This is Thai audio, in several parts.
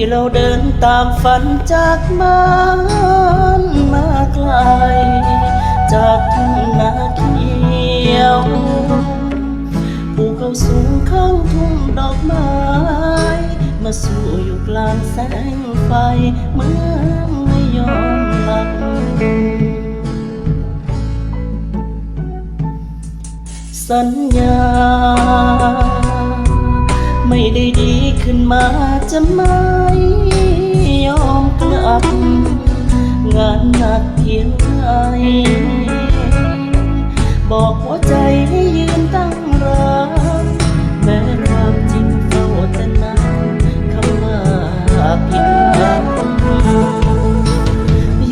ที่เราเดินตามฝันจากบ้านมาไกล จากทุ่งนาเขียวภูเขาสูงข้างทุ่งดอกไม้ มาสู่อยู่กลางแสงไฟเมืองไม่ยอมหลับสัญญา ไม่ได้ดีขึ้นมาจะไม่ยอมกลับ งานหนักเพียงไรบอกหัวใจให้ยืนตั้งรับแม้ความจริงเฝ้าแต่นั่งคำว่าผิดหวัง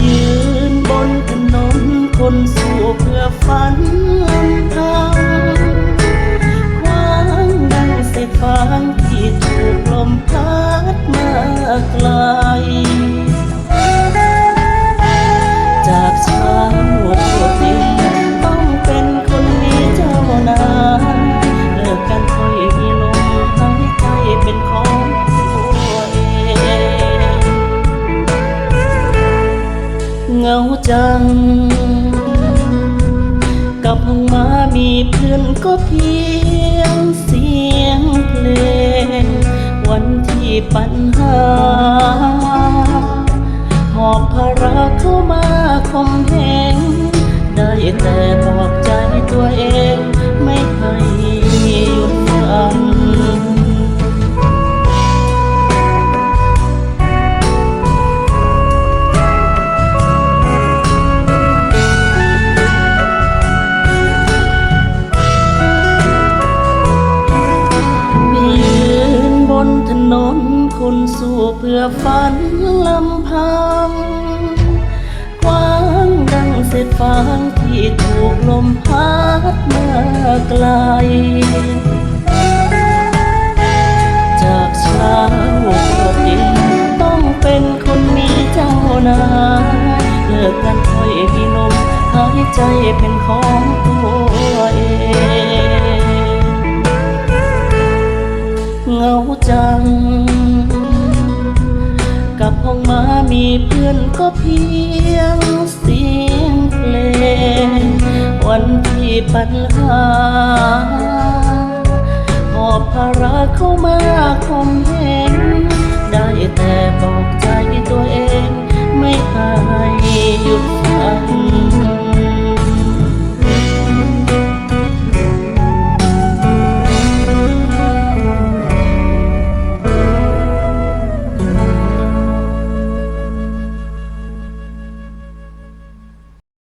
ยืนบนถนนคนสู้เพื่อฝัน เหงาจัง กับห้องมามีเพื่อนก็เพียงเสียงเพลง วันที่ปัญหา หอบภาระเข้ามาคมเหงได้แต่บอกใจตัวเอง สู้เพื่อฝันลำพังกว้างดังเศษฟางที่ถูกลมพัดมาไกล จากเช้าเย็นต้องเป็นคนมีเจ้านายเลิกกันค่อยพี่นมหายใจเป็นของตัวเองเหงาจัง กับห้องมามีเพื่อนก็เพียงเสียงเพลง วันที่ปัญหา